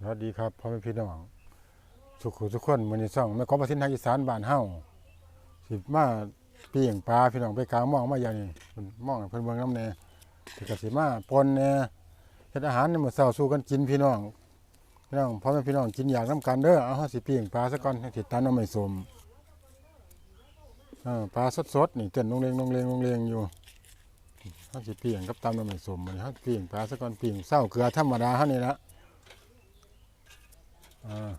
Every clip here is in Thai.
สวัสดีครับพ่อแม่พี่น้องสุขุทุกคนมื้อนี้ซ่องแม่กอประสิทธิ์ทางอีสานบ้านเฮาสิมาปิ้งปลาพี่น้องไปกลางมองมาอย่างนี้เพิ่นหมองให้เพิ่นเบิ่งนำแน่สิก็สิมาปนแน่เฮ็ดอาหารในมื้อเช้าสู่กันกินพี่น้องพี่น้องพ่อแม่พี่น้องกินอยากนํกันเด้อเอาเฮาสิปิ้งปลาซะก่อนให้ติดตามน้ำไม่สมเออปลาสดๆนี่เต้นลงเลงลงเลงลงเลงอยู่เฮาสิปิ้งกับตามน้ำไม่สมมื้อนี้เฮาสิปิ้งปลาซะก่อนปิ้งเช้าเกลือธรรมดาเฮานี่ละ อ่า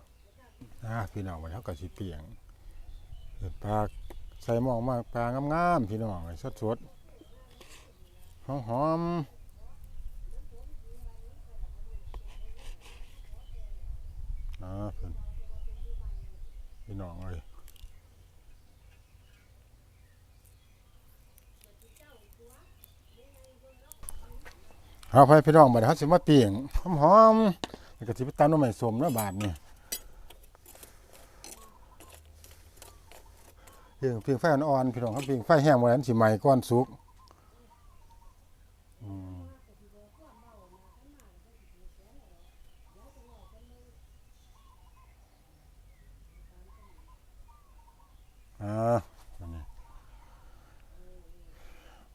อ่าพี่น้องวันนี้เขาก็สิเปียงปลาใส่หม้อมาปลางามๆพี่น้องสดสดหอมหอมๆอ่าเพิ่นพี่น้องเอ้ยเอาไปพี่น้องบัดนี้เขาสิมาเปียงหอมหอม ๆนี่ก็สิไปตามน้ำใหม่สมแล้วบาทนี่เพียงเพียงไฟอ่อนๆพี่น้องครับเพียงไฟแห้งไว้นั้นสิใหม่ก้อนสุกอ่าอันนี้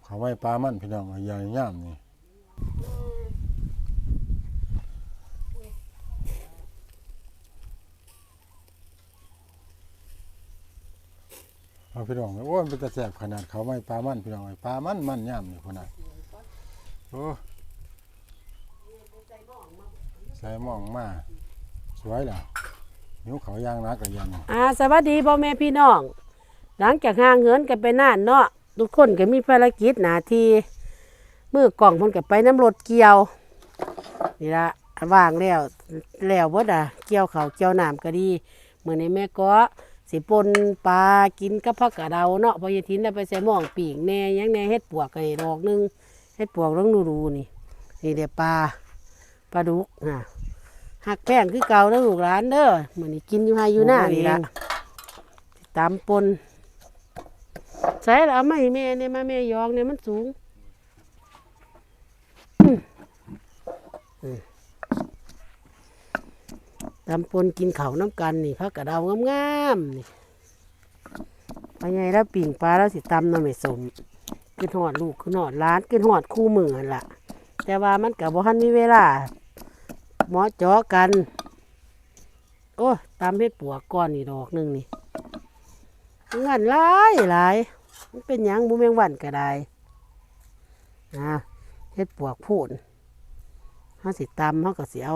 เขาไว้ปลามันพี่น้องใหญ่ย่ามนี่ เอาพี่น้องโอ้ยมันเป็นตะแสบขนาดเขาไม่ปลามันพี่น้องไอ้ปลามันมันย่ำนี่ขนาดโอ้ใส่หมองมาสวยล่ะนิ้วเขายางนักกับยันอ่าสวัสดีพ่อแม่พี่น้อง หลังจากห่างเหินกันไปนานเนาะทุกคนก็มีภารกิจหนาที่มือกล่องเพิ่นก็ไปน้ำรถเกี่ยว นี่ละว่างแล้วแล้วบ่ด่ะเกี่ยวเขาเกี่ยวน้ำก็ดีเหมือนี้แม่ก็ สิปนปลากินกับผักกะเดาเนาะพอยายทินได้ไปใส่หม้องปีกแหน่หยังแหน่เฮ็ดปวกก็ได้ดอกหนึงเฮ็ดปวกลองดูๆนี่ นี่เดี๋ยวปลาปลาดุกอะหักแป้งคือเก่าเด้อลูกหลานเด้อมื้อนี้กินอยู่ไฮอยู่หน้านี่ละตามปนใส่แล้วเอามาให้แม่เนี่ยมาแม่ยองเนี่ยมันสูง ตำปนกินเขาน้ำกันนี่พักกระเดางามๆนี่ไปไงแล้วปิ่งปลาแล้วสิตำน้ำไม่สมกินหอดลูกกินหอดร้านกินหอดคู่มือนล่ะ แต่ว่ามันกับบ่ทันมีเวลาหมอจอกัน โอ้ตำเฮ็ดปัวกก้อนนี่ดอกหนึ่งนี่เงินหลายหลายมันเป็นหยังบุแมงวันก็ได้อ่าเฮ็ดปวกพูนเขาสิตำเขาก็สิเอา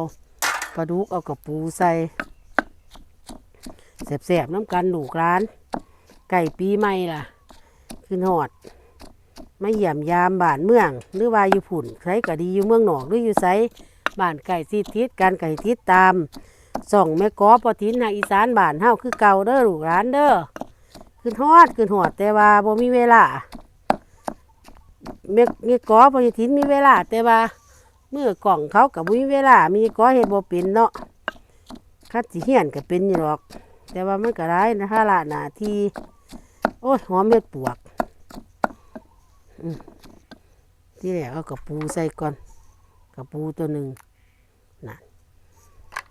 ปลาดุกเอากระปูใส่แสบๆน้ำกันลูกร้าน ไก่ปีใหม่ล่ะ ขึ้นหอดมาเยี่ยมยามบ้านเมือง หรือว่าอยู่ผุ่นใครก็ดีอยู่เมืองหนอกหรืออยู่ไสบ้านไก่ซีทิศกันไก่ทิศตามส่องแม่กอปอทินทางอีสานบ้านเฮาคือเก่าเด้อลูกร้านเด้อขึ้นฮอดขึ้นหอดแต่ว่าบ่มีเวลาแม่แม่กอปอทินมีเวลาแต่ว่า มื่อกล่องเขากับมีเวลา มีก็เห็ดบ่เป็นเนาะคัดสิเหียนก็เป็นอยู่หรอก แต่ว่ามันก็ได้นะถ้าละหนาทีโอ้ยหอมเม็ดปวกที่แรกเอากระปูใส่ก่อนกระปูตัวหนึ่งนั่น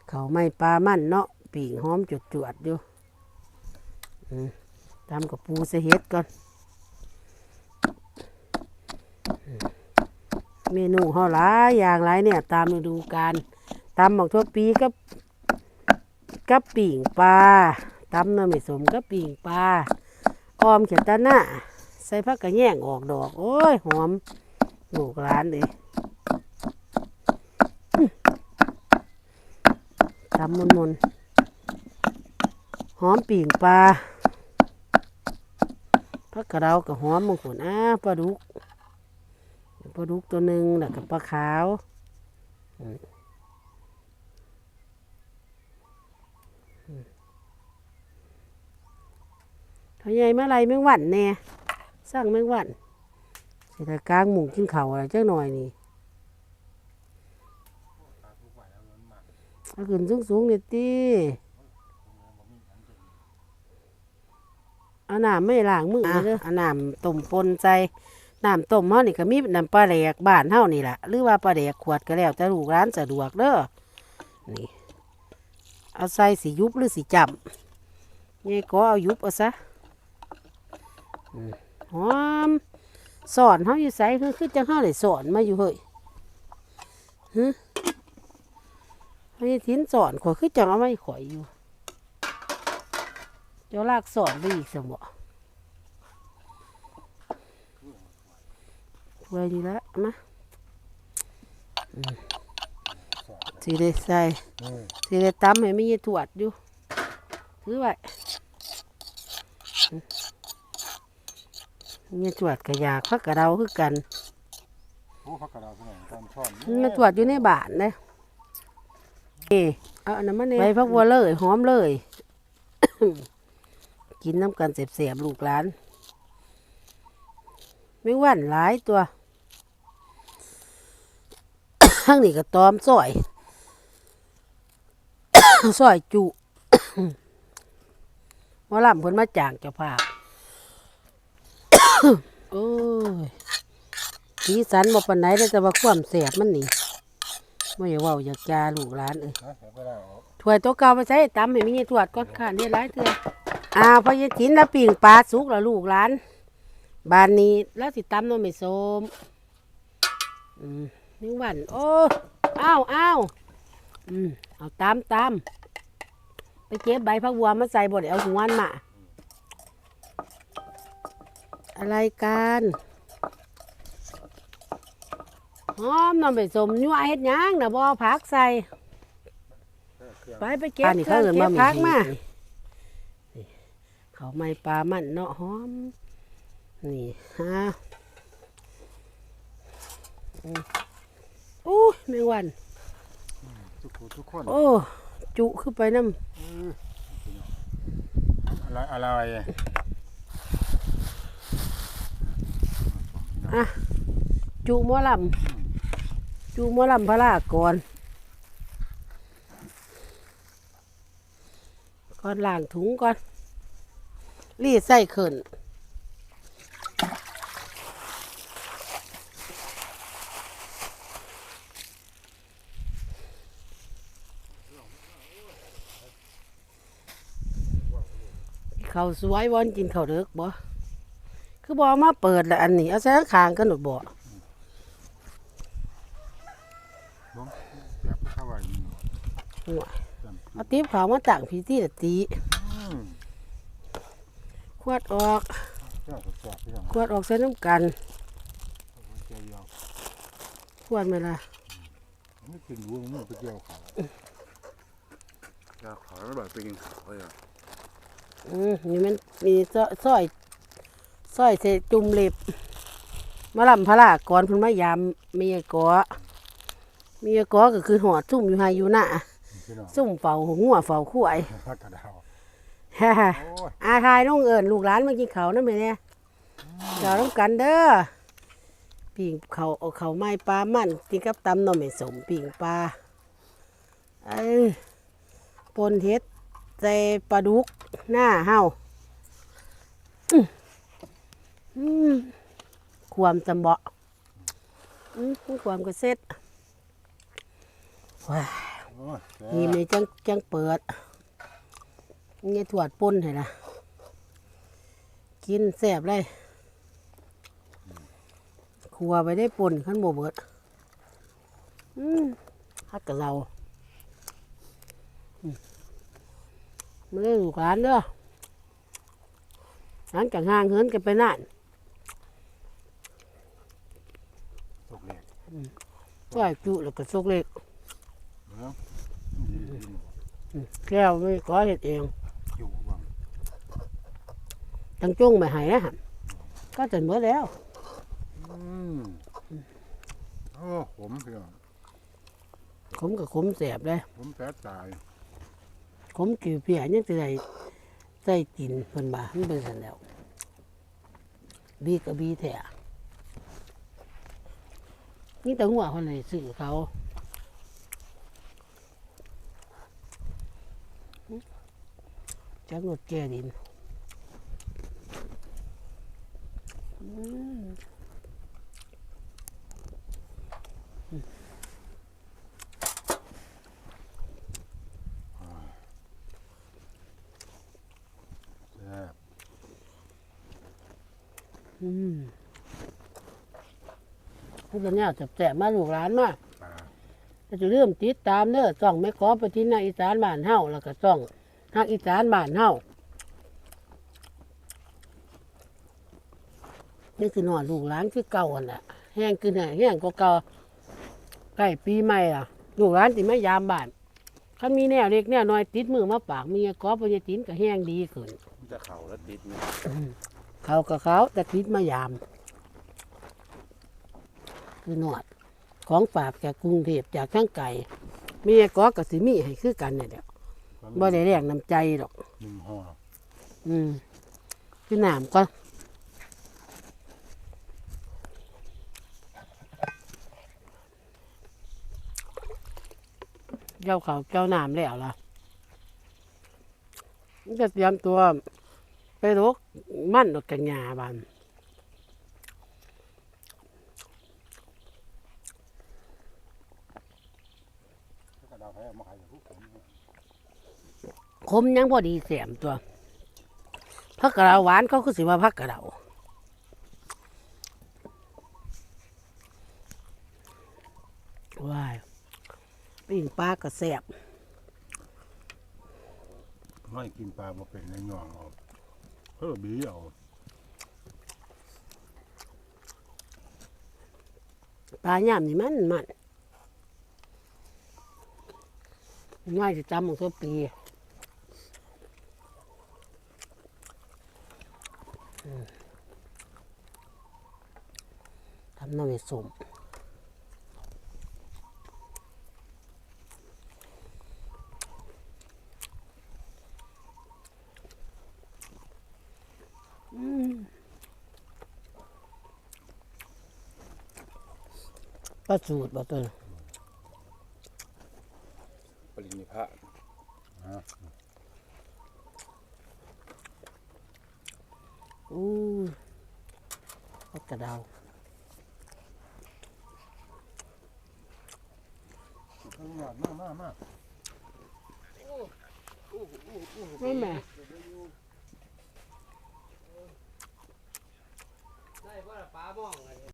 เขาไม่ปลามันเนาะปีกหอมจุดจวดๆอยู่ตามกระปูใส่เห็ดก่อน เมนูเฮาหลายอย่างหลายเนี่ย ตามฤดูกาลตำหมกทั่วปีกับกับปิ่งปลาตำน้ำไม่สมกับปิ่งปลาออมเขียตาหน้าใส่ผักกระแยงออกดอก โอ้ย หอมลูกร้านเลยตำมนมนหอมปิ่งปลาผักกระเดากับหอมมงคลอ้าปลาดุก ปลาดุกตัวหนึ่งแล้วก็ปลาขาวอืมอืมเขาใหญ่เมื่อไรแมงวันแน่สร้างแมงวันเสร็จแล้วกลางหมุงกินเขาอะไรเจักหน่อยนี่เอาขึ้นสูงสูงๆนี่ยตีเอาน้ำไม่ล้างมือเด้อเอาน้ำต้มปนใส่ น้ำต้มเฮานี่ก็มีน้ำปลาแดกบ้านเฮานี่แหละหรือว่าปลาแดกขวดก็แล้วแต่ลูกร้านสะดวกเด้อนี่เอาใส่สียุบหรือสีจับนี่ก็เอายุบเอาซะหอมสอนเขาอยู่ใส่คือคือจังเขาเลยสอนมาอยู่เฮ้ยฮึให้ทิ้นสอนข่อยคือจังเอาไม่ข่อยอยู่เจ้าลากสอนไปอีกสมบ่ ไว้ดีละมาอืมสิได้ใส่นี่สิได้ตำให้ไม่ยตรวจอยู่ถือไว้มีตรวจกระยากพักกระเดาคือกันโอ้พักกระดาษพี่น้องตอนช่อนมีตรวจอยู่ในบ้านเลยเอเอาอันนั้นมาเนี่ยใบพักบัวเลย หอมเลย กินน้ำกันเสียบๆลูกหลาน ไม่หวันหลายตัวข้างนี้ก็ตอมซอยซอยจุหมาล่ำเพิ่นมาจางจ้าภาพโอ้ยสีสันบ่ปานไหนแต่ว่าความแสบมันนี่ไม่อยากว้าอยากจาลูกหลานเอ้ยนะเดี๋ยวไปแล้วถ้วยตัวเก่าไปใช้ตำให้มีเงี้ยตรวจก่อนค่ะเนี่ยหลายเทื่ออ้าวพอยายกินแล้วปิ่งปลาสุกแล้วลูกหลาน บานนี้แล้วสิตำน้ำไม่ส้มอืมนี่หวันโอ้อ้าวอ้าวอืมเอาตามตามไปเก็บใบพักบัวมาใส่บดเอาหัวมันมาอะไรกันหอมน้ำไปสมยั่วเฮ็ดหยังนะบ่เอาผักใส่ไปไปเก็บอันนี้เขาเอิ้นว่าก็บหมี่ผักมานี่นี่เขาไม่ปลามันเนาะหอม นี่ฮะอืมอู้ยแมงวัน ทุกคนทุกคนโอ้จุขึ้นไปน้อะไรอะไรำอะจุหมอลำจุหมอลำพระลาก่อนก่อนล้างถุงก่อนรีดใส่ขึ้น เขาวสวยวันกินข้าวเด็กบ่คือบ่เอามาเปิดแล้วอันนี้เอาใส่ข้างๆกันหนดบ่บ้งเสียบเข้าไว้นี่หัวเอาติ๊บขาวมาตั้งพิธีละตีอืมขวดออกเจ้าสดๆพี่น้องขวดออกใส่น้ำกันเจียวเดียวขวดไหมล่ะไม่กินวัวมันไปเกี่ยวเขาจะขอแล้วแบบไปกินข้าวเลยอะ อืมนี่มันมีซอยซอยซอยเสจุ่มเล็บมาลำพระลาก่อนเพิ่นมายามเมียกอเมียกอก็คือหอดซุ่มอยู่ไฮอยู่หน้าพี่น้องซุ่มเฝ้าหัวเฝ้าควายพักกระดาวฮ่าฮ่าโอ้ยอาทายน้องเอิญลูกหลานมากินเขาวนั่นไหมเนี่ยเจ้าต้องกันเด้อปิ่งเขาเอาเขาวไม้ปลามันกินกับตำหน่อไม่สมปิ่งปลาเอ้ยปนเฮ็ด ใส่ปลาดุกหน้าเฮาอื้ออืมความจำเบาะอืมความก็เสร็จว้าโอ้ยแซ่บนี่มันจังจังเปิดนี่ถวดป่นให้ละกินแซ่บเลยครัวไปได้ป่นขั้นโบเบิดอืมฮักกับเราอืม ไม่ได้ลูกหลานเด้อหลังจากห่างเหินกันไปนานตกเหล็กก็จุแล้วก็ซกเล็กเนาะดีดีแก้วไม่ขอเห็ดเองอยู่บ้างจังจุ้งไม่ใหายนะฮะก็จนเมื่อแล้วอืมโอ้ผมพี่น้องขมกับขมแสบเลยผมแป๊ดตาย ขมกี่เพียยังจะได้ใส่กินเพิ่นบ่ามันเป็นสันแล้ว บีกับบีแท้นี่แต่หัวคนไหนซื้อเขาจักรถแก่ดินอืม อืม พูดกันเนี่ยแสบๆมาลูกหลานมาปลาก็จะเริ่มติดตามเด้อซ่องแม่ขอไปที่นาอีสานบ้านเฮาแล้วก็ซ่องทางอีสานบ้านเฮานี่คือหนอนลูกหลานคือเก่าอันน่ะแห้งคือแห้งแห้งก็เก่าใกล้ปีใหม่ล่ะลูกหลานติไม่ยามบ้านคันมีแนวเล็กแนวน้อยติดมือมาปากมีกอปยตินก็แห้งดีขึ้นมันจะเข่าแล้วติดเนี่ยเขากับเขาแต่ติดมายาม คือหนวดของฝากจากกรุงเทพจากทั้งไก่มีกอกับสิมีให้คือกันเนี่ยเดียวบ่ได้แรงน้ำใจหรอก หนึ่งห่ออืมคือน้ำก็เจ้าเขาวเจ้าน้ำแล้วล่ะมันจะเตรียมตัวไปรกมั่นดอกกัญญาบาน กระดาษให้เอามาขายอย่างผู้ผม คมยังพอดีแสมตัวพักกระเดาหวานเขาคือสิว่าพักกระเดาว้ายปิ้งปลากระแสบไม่กินปลาบ่เป็นในหน่องเอาเออบีเอาปลาย่ามนี่มันมันง่ายจะจำมันทุกปี ทำน้ำให้สมอืมปลาสูตรบ่ตัวปรินิพพานอู้พักกระเดามามามา ไม่แม่ได้ว่าป้าบ้องเลย